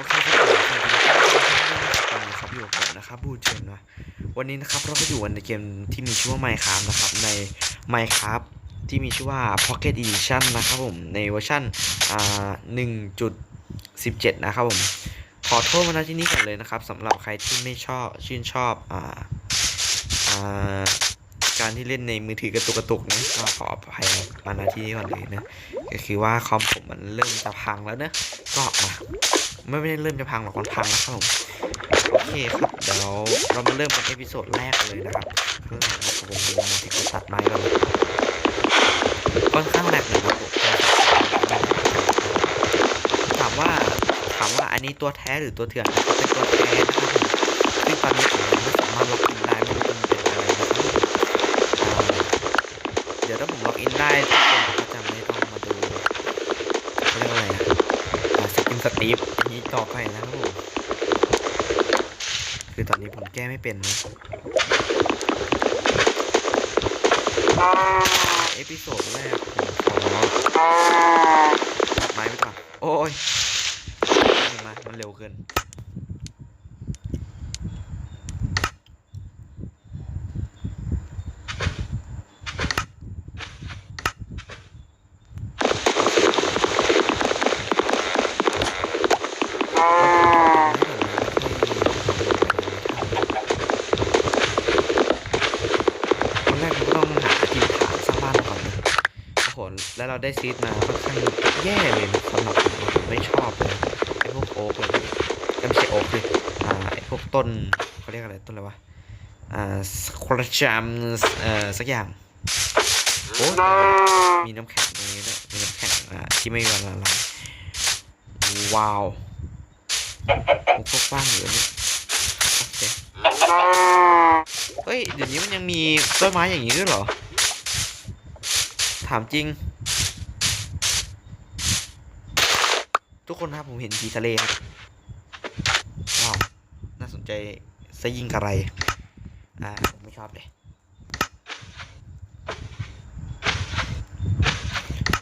โอเคครับผมสวัสดีครับวันนี้ครับอยู่กับผมนะครับบูเจนนะวันนี้นะครับเราก็อยู่กันในเกมที่มีชื่อว่า Minecraft นะครับใน Minecraft ที่มีชื่อว่า Pocket Edition นะครับผมในเวอร์ชันอ่า1.17 นะครับผมขอโทษมาณที่นี้ก่อนเลยนะครับสำหรับใครที่ไม่ชอบชื่นชอบอ่าอ่าการที่เล่นในมือถือกระตุกกระตุกนะก็ขออภัยมาณที่นี้ก่อนเลยนะก็คือว่าคอมผมมันเริ่มจะพังแล้วนะก็มา ไม่ไม่ได้เริ่มจะพังหรอกมันพังแล้วครับผมโอเคครับเดี๋ยวเรามาเริ่มกันเอพิโซดแรกเลยนะครับข้างหลังนะครับผมดูมาที่กดตัดไม้ก่อนเลยค่อนข้างแหลกเลยครับผมถามว่าถามว่าอันนี้ตัวแท้หรือตัวเถื่อนนะครับเป็นตัวแท้นะครับผมซึ่งตอนนี้ผมไม่สามารถล็อกอินได้ไม่รู้มันเป็นอะไรนะครับเดี๋ยวถ้าผมล็อกอินได้ทุกคนก็จะไม่ต้องมาดูเรียกว่าอะไรอะสกินสตีฟ ต่อไปนะครับผมคือตอนนี้ผมแก้ไม่เป็นนะเอพิโซดแรกผมขอตัดไม้ไปก่อน โอ้ยมามันเร็วเกินแรกเราก็ต้องหาทีมฐานสร้างบ้านก่อนนะโอ้โหแล้ว เราได้ซีดมาค่อนข้างแย่เลยนะสำหรับผมผมไม่ชอบเลยไอ้พวกโอ๊กเลยไม่ใช่โอ๊กเลยอ่าไอ้พวกต้นเขาเรียกอะไรต้นอะไรวะอ่าควอชัมเอ่อสักอย่างโอ้มีน้ำแข็งตรงนี้ด้วยมีน้ำแข็งอ่าที่ไม่มีวันละลายว้าวโอ้ก็กว้างอยู่เนี่ยโอเคเฮ้ยเดี๋ยวนี้มันยังมีต้นไม้อย่างนี้ด้วยเหรอ ถามจริง ทุกคนครับผมเห็นผีทะเลครับว้าวน่าสนใจซะยิ่งกระไรอ่าผมไม่ชอบเลย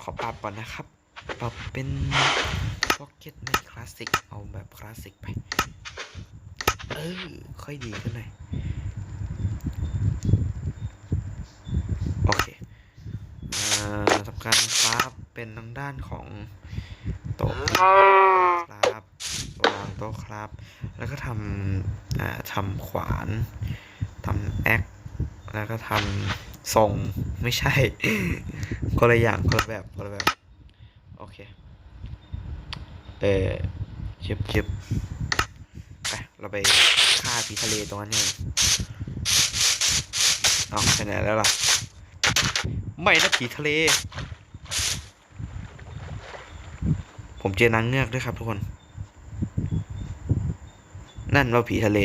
ขอปรับก่อนนะครับ ปรับเป็น Pocket ไม่คลาสสิก เอาแบบคลาสสิกไป เออ ค่อยดีขึ้นหน่อยโอเคอ่าทำการคราฟเป็นทางด้านของ โต๊ะครับวางโต๊ะครับ แล้วก็ทำอ่าทำขวานทำแอคแล้วก็ทำทรงไม่ใช่ คนละอย่างคนละแบบคนละแบบ โอเค เออชิบชิบไปเราไปฆ่าผีทะเลตรงนั้นเนี่ยเอาไปไหนแล้วล่ะ ไม่นะผีทะเล ผม เจอนางเงือกด้วยครับทุกคน นั่นว่าผีทะเล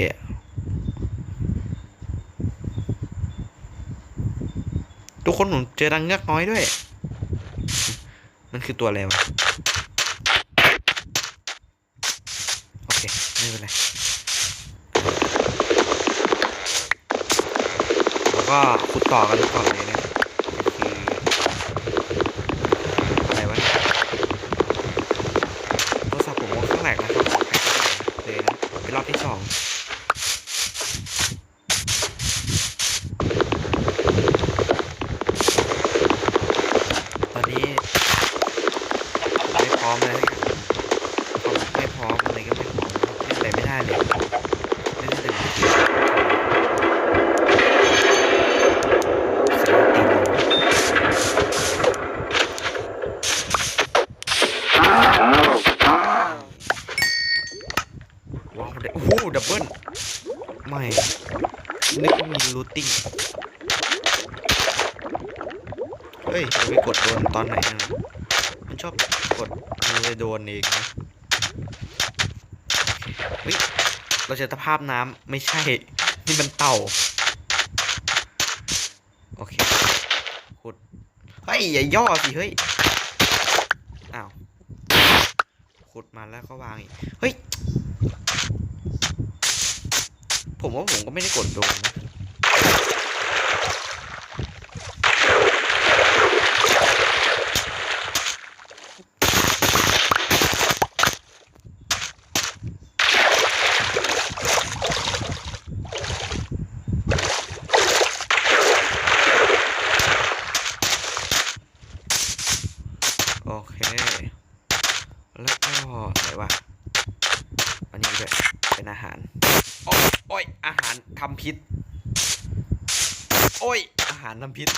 ทุกคนผมเจอนางเงือกน้อยด้วย มันคือตัวอะไรวะ โอเค ไม่เป็นไร แล้วก็ขุดต่อกันก่อนเลยนะคืออะไรวะเนี่ยโทรศัพท์ผมว่าข้างแหลกนะครับขอใครก็ได้เลยนะเป็นรอบที่สองตอนนี้ผมไม่พร้อมเลยผมไม่พร้อมอะไรก็ไม่พร้อม เล่นอะไม่ได้เลยไม่ได้เตีนว้าวได้โอ้โหดับเบิลไม่ นึกว่ามีรูติ้งเฮ้ยเราไปกดโดนตอนไหนนะมันชอบกดมันเลยโดนเองนะเฮ้ย เราเจอตะภาพน้ำไม่ใช่ นี่มันเต่า โอเคขุด เฮ้ย อย่าย่อสิ เฮ้ย อ้าว ขุดมาแล้วก็วางอีก เฮ้ย ผมว่าผมก็ไม่ได้กดโดนนะ พิษ โอ้ย น้ำพิษ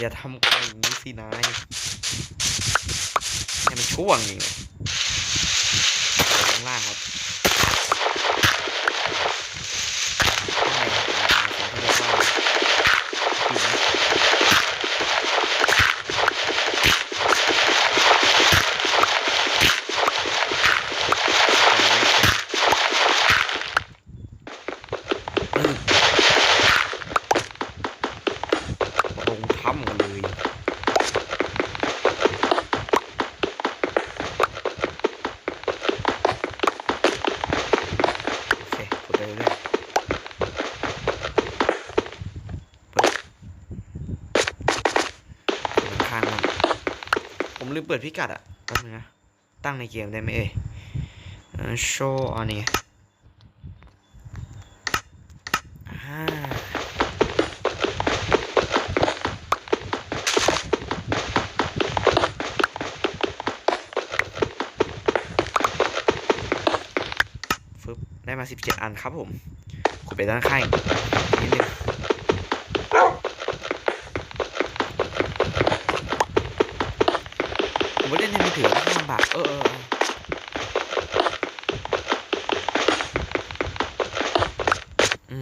อย่าทำอะไรอย่างนี้สินายให้มันช่วงอย่างเลยข้างล่างครับข้างในอ่าสิ่งที่เรียกว่าหินอืมลงถ้ำกันเลย โอ เคกดไปเรื่อยๆเปิดข้างมันผมลืมเปิดพิกัดอะแป๊บนึงนะ ตั้งในเกมได้ไหมเอ่ยโชว์อันนี้ สิบเจ็ดอันครับผมขุดไปด้านข้างนิดนึงผมว่าเล่นในมือถือลำบากเออเอออื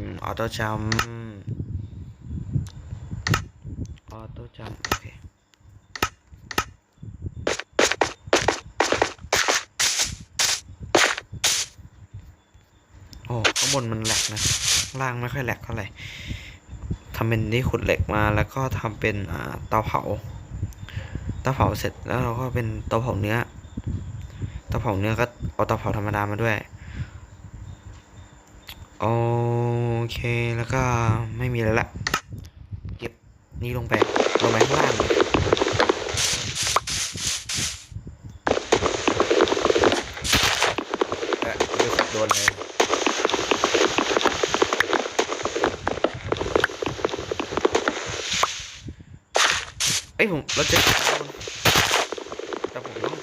มออโต้จัม ล่างไม่ค่อยแหลกเท่าไหร่ทำเป็นที่ขุดเหล็กมาแล้วก็ทำเป็นเตาเผาเตาเผาเสร็จแล้วเราก็เป็นเตาเผาเนื้อเตาเผาเนื้อก็เอาเตาเผาธรรมดามาด้วยโอเคแล้วก็ไม่มีแล้วละเก็บนี่ลงไปลงไปข้างล่างเลยเออเดี๋ยวโดนเลย เอ้ยผมเราจอแต่ผมต้อง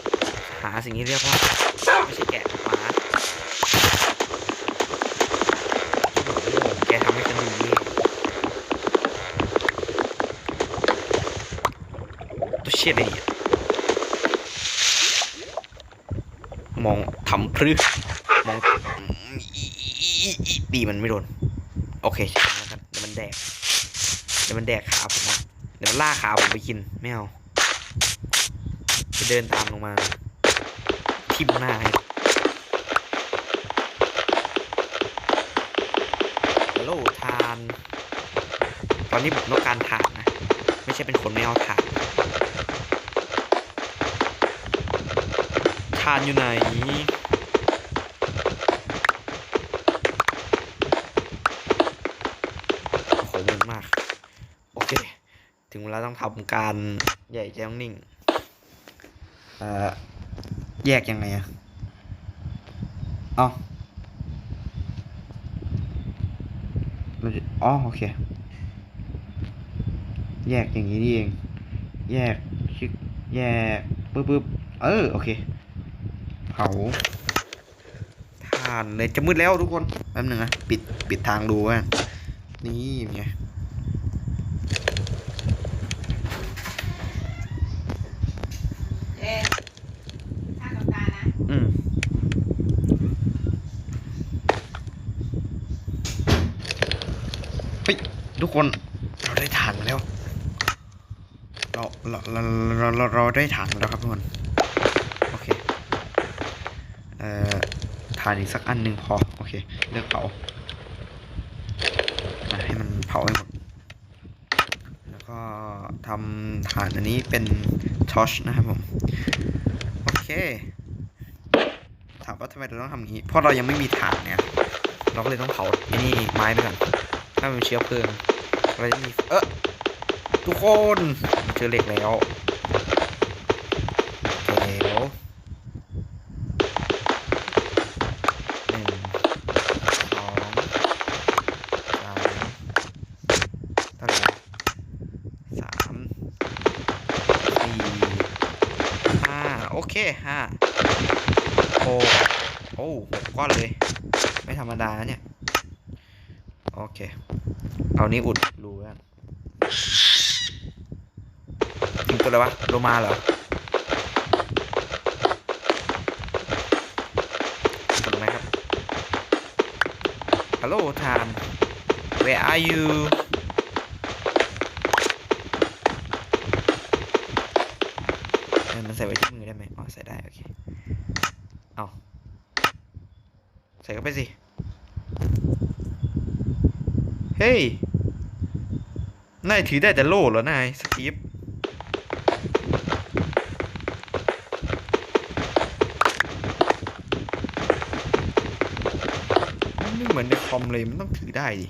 หาสิ่งที่เรียกว่า ไม่ใช่แกะหมาแกทำให้ฉันดูนี่ตัวเชี่ยอะไรเนี่ยมองทำพรึมองดีมันไม่โดน โอเคใช่แล้วกันมันแดกเดี๋ยวมันแดกขาผมนะ ดี๋ยวมันล่าขาผมไปกิน ไม่เอา จะเดินตามลงมาทิ่มหน้าให้ฮัลโหลทาน ตอนนี้ผมต้องการทานนะ ไม่ใช่เป็นคนไม่เอาทานทานอยู่ไหน โอ้โหมันมาก โอเค ถึง เวลาต้องทำการใหญ่ใจต้องนิ่งเอ่อแยกยังไงอะอ๋อเราจะอ๋อโอเค แยกอย่างนี้นี่เอง แยกชึกแยกปึ๊บปึ๊บเออโอเค เผาทานเลยจะมืดแล้วทุกคน แป๊บหนึงนะ ปิด ปิดทางดูว่านี่ไง เอ๊ะข้างกับตานะ อืม เฮ้ย ทุก คนเราได้ฐานมาแล้วเราเราเราเราเราเราได้ฐานมาแล้วครับทุกคนโอเคเอ่อฐานอีกสักอันหนึ่งพอโอเคเลือกเผาให้มันเผาให้หมดแล้วก็ทำฐานอันนี้เป็นทอชนะครับผมโอเคถามว่าทำไมเราต้องทำอย่างนี้เพราะเรายังไม่มีถ่านเนี่ยเราก็เลยต้องเผาไอ้นี่ไม้ไปก่อนถ้ามันเป็นเชื้อเพลิง เราจะมีเออทุกคนเจอเหล็กแล้วเจอแล้วหนึ่งสองสามเท่าไหร่สามสี่ห้าโอเคห้าหกโอ้หกก้อนเลย ไม่ธรรมดาเนี่ย โอเค เอานี้อุดรูไว้กันถึงตัวอะไรวะโลมาเหรอกดลงไหมครับ ฮัลโหลทาน where are you เออมันใส่ไว้ที่มือได้ไหมอ๋อใส่ได้ โอเค เอา ใส่เข้าไปสิ เฮ้ย นายถือได้แต่โล่เหรอนายสตีฟมันไม่เหมือนในคอมเลยมันต้องถือได้ดิ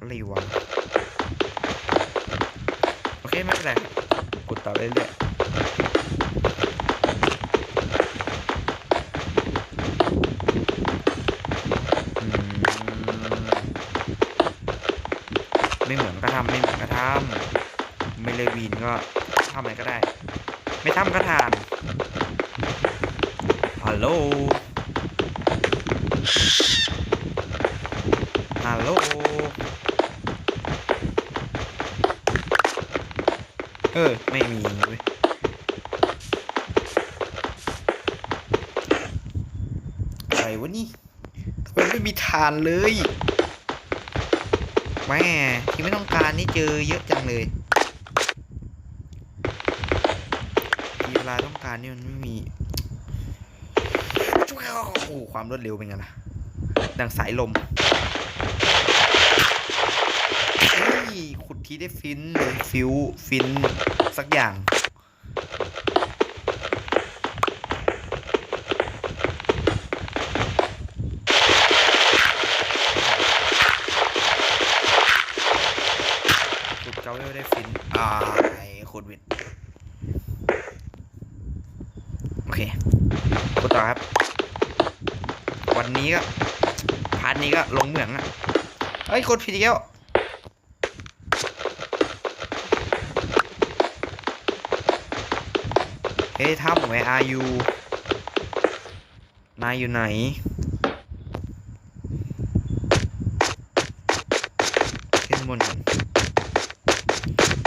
อะไรวะโอเคไม่เป็นไรกดต่อเรื่อยๆ ทำไม่เหมือนก็ทำไม่เลยวีนก็ทำอะไรก็ได้ ไม่ทำก็ทานฮัลโหลฮัลโหลเออ ไม่มีเว้ยอะไรวะนี่ทำไมไม่มีทานเลย แม่ที่ไม่ต้องการนี่เจอเยอะจังเลยมีเวลาต้องการนี่มันไม่มีโอ้โหความรวดเร็วเป็นไงล่ะ ดังสายลมขุดทีได้ฟินเลยฟิวฟินสักอย่าง ขุดเจ้าเวลได้ฟิน อ่าไอ้ขุดวินโอเคขุดต่อครับ วันนี้ก็ พาร์ทนี้ก็ลงเหมืองอะเฮ้ยขุ ดผิดอีกแล้วเฮ้ยถ้ำ where are you นายอยู่ไหนขึ้นบน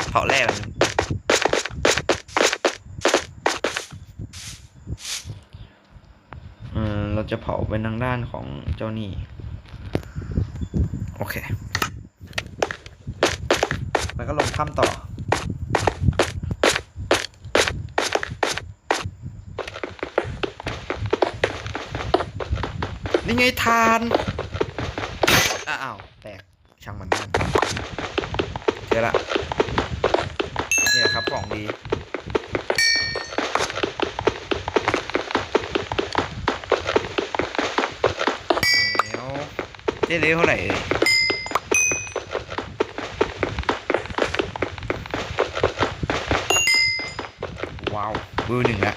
เผาแร่กันเราจะเผาเป็นทางด้านของเจ้านี่ โอเค แล้วก็ลงถ้ำต่อ นี่ไงทานอ้าวแตกช่างมันนั่นเจอละเนี่แหละครับของดีแล้วเจ๊เลี้ยวเท่าไหร่ เว้าวเวลหนึ่งละ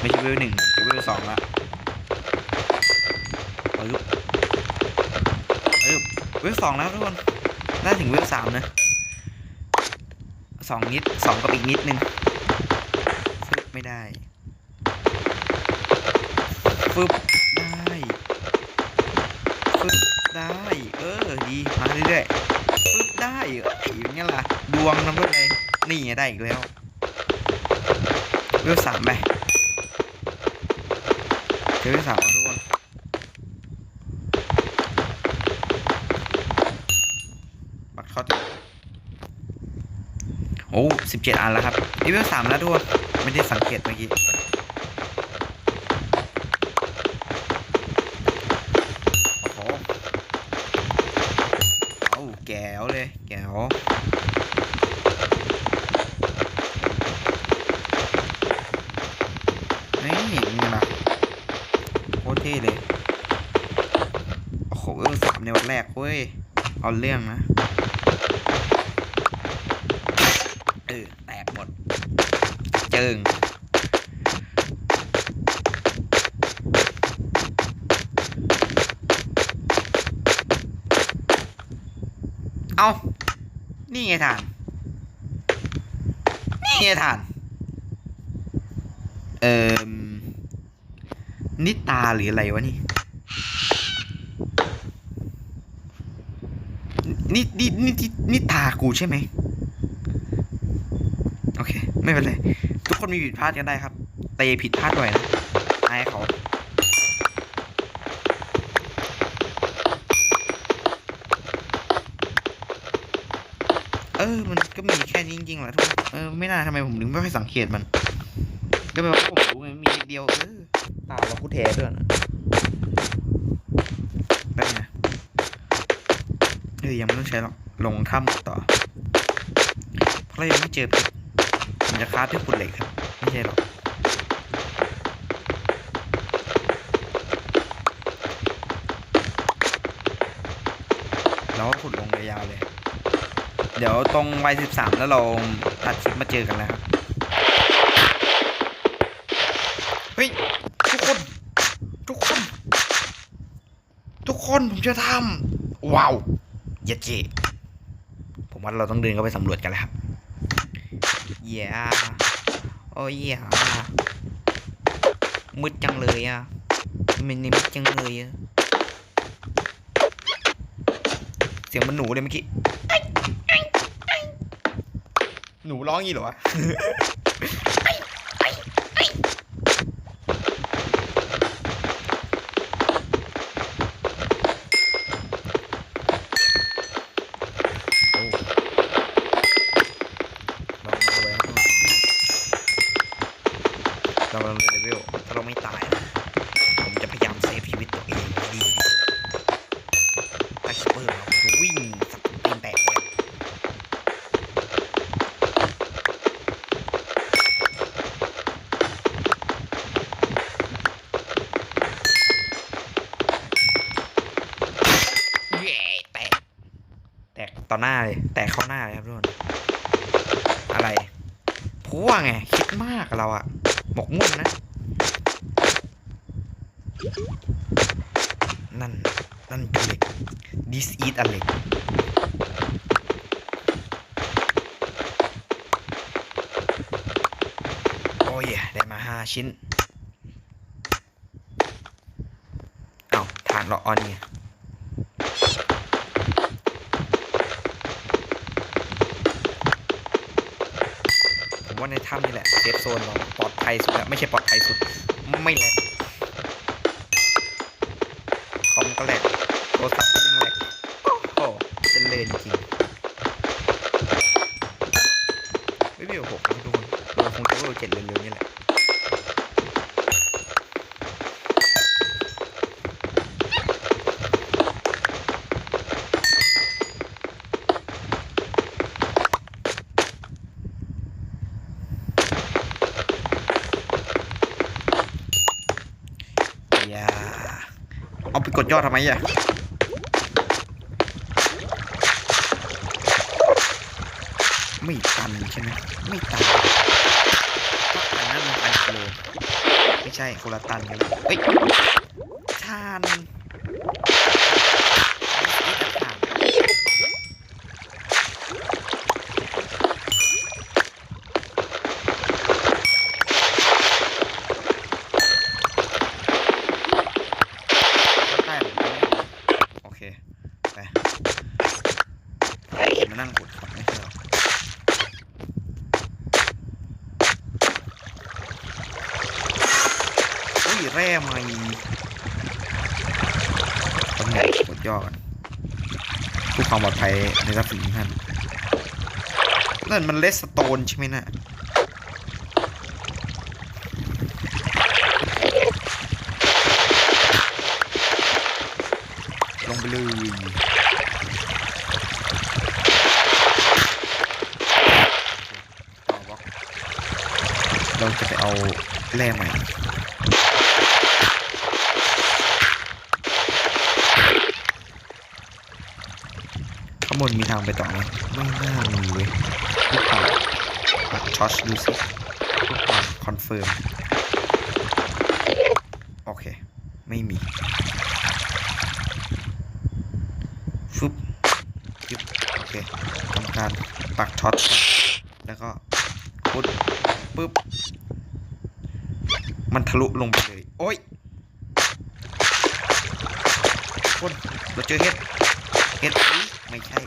ไม่ใช่เวลหนึ่งเวลสองละปึ๊บปึ๊บเวลสองแล้วทุกคนได้ถึงเวลสามนะสองนิดสองกับอีกนิดนึงฟึบไม่ได้ฟึบได้ฟึบได้ เออดีมาเรื่อยๆฟึบได้เอ้ยอย่างเงี้ยล่ะดวงนำด้วยเลยนี่ได้อีกแล้ว วลสามไปเจอเวลสามทุกคนบัตรเข้าโอ้สิบเจ็ดอันแล้วครับนี่เวลสามแล้วทุกคนไม่ได้สังเกตเมื่อกี้ โอ้โหเอาแก้วเลย แก้วนี่นี่นะโคตรเท่เลย โอ้โหเวลสามในวันแรกเว้ย เอาเรื่องนะเออแตกหมด เจิงเอา นี่ไงทาน นี่ไงทาน เอ่อนิตาหรืออะไรวะนี่ นี่นี่นี่นี่ตากูใช่ไหมโอเค ไม่เป็นไร ทุกคนมีผิดพลาดกันได้ครับ เตผิดพลาดหน่อยนะอายเขาเออ มันก็มีแค่นี้จริงๆแหละทุกคนเออ ไม่น่าทำไมผมถึงไม่ค่อยสังเกตมัน ก็แปลว่าผมรู้ไงมีนิดเดียว เออ ตาเรากูแท้ด้วยนะได้ไง เออยังไม่ต้องใช้หรอกลงถ้ำต่อ เพราะเรายังไม่เจอเพชรผมจะคราฟที่ขุดเหล็กครับ ไม่ใช่หรอกเราก็ขุดลงยาวเลย เดี๋ยวตรงวัยสิบสามแล้วเราตัดคลิปมาเจอกันแล้วครับเฮ้ยทุกคน ทุกคน ทุกคนผมจะทำว้าว ย็ดเจผมว่าเราต้องเดินเข้าไปสำรวจกันแล้วครับเย้โอ้ยเย้มืดจังเลยอะมันนี่มืดจังเลยอะเสียงมันหนูเลยเมื่อกี้หนูร้องอย่างงี้เหรอวะ โอ้ลองดูไว้ครับเรากำลังเลเวลถ้าเราไม่ตายนะผมจะพยายามเซฟชีวิตตัวเองให้ดีที่สุดถ้าคิปเปอร์เราจะวิ่งสับตีนแตกเลย เย้แตก แตกต่อ หน้าเลย แตกเข้าหน้าเลยครับทุกคนอะไรพัวไง คิดมากเราอะหมกมุ่นนะ นั่น นั่นคือเหล็ก this is อันเหล็กโอ้ย ได้มาห้าชิ้น เอ้าฐานเราออนเนี่ย ว่าในถ้ำนี่แหละเซฟโซนเราปลอดภัยสุดแล้วไม่ใช่ปลอดภัยสุดไม่แหลกคอมก็แหลกโทรศัพท์ก็ยังแหลกโอ้โหเจริญจริงไม่มีหกนะทุกคนคงจะโดนเจ็ดเลยา เอาไปกดยอดทำไมอะไม่ตันใช่ไหมไม่ตันตันนั่นมันตันกิโลไม่ใช่คนละตันกันเลยเฮ้ยทานทานได้หรือไม่โอเค ไปมา นั่งขุดก่อนไม่ใช่หรออุ้ยแร่ใหม่ตำแหน่งกดย่อกันเพื่อความปลอดภัยในทรัพย์สินท่านนั่นมันเลสโตนใช่ไหมนะ่ะงไปเลยต่อบล็อกเราจะไปเอา แร่ใหม่ข้างบนมีทางไปต่อไหมไม่น่ามีเว้ยทุกคนปัดช็อตดูสิทุกคนคอนเฟิร์ม โอเค ไม่มีฟึบยึบโอเคทำการปักช็อตแล้วก็พุดปึ๊บ มัน ทะลุลงไปเลย โอ้ยคนเราเจอเห็ด เห็ดสี ไม่ใช่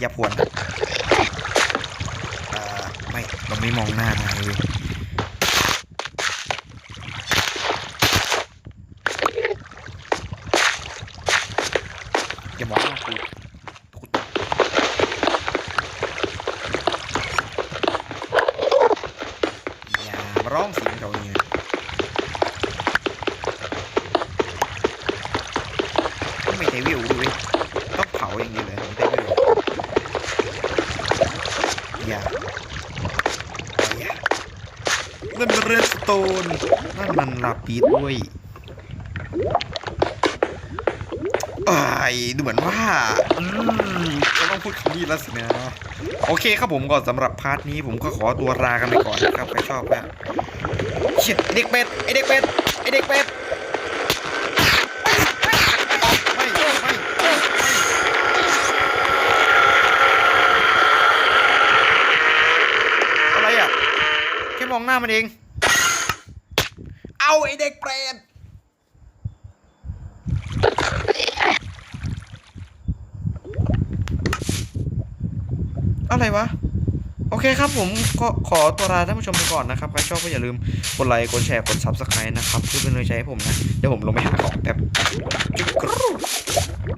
อย่าพวนนะอ่าไม่เราไม่มองหน้านายเลยอย่ามองหน้ากูกูตบอย่ามาร้องเสียงเราเนี่ยไม่ได้วิวด้วยต้องเผาอย่างนี้เลยไม่ได้วิวอย่าอย่านั่นมันเรดสโตน นาปิดเว้ยอ้ยดูเหมือนว่าอืมจะต้องพูดคำนี้แล้วสินะ โอเคครับผมก่อนสำหรับพาร์ทนี้ผมก็ขอตัวลากันไปก่อนนะครับใครชอบแบบเชิดเด็กเป็ดไอเด็กเป็ดไอเด็กเป็ดมอะไรอะแค่มองหน้ามันเองาไอเด็กเปรตอะไรวะ โอเคครับผมก็ขอตัวลาท่านผู้ชมไปก่อนนะครับ ใครชอบก็อย่าลืมกดไลค์ กดแชร์ กด subscribe นะครับเพื่อเป็นกำลังใจให้ผมนะ เดี๋ยวผมลงไปหาของแป๊บ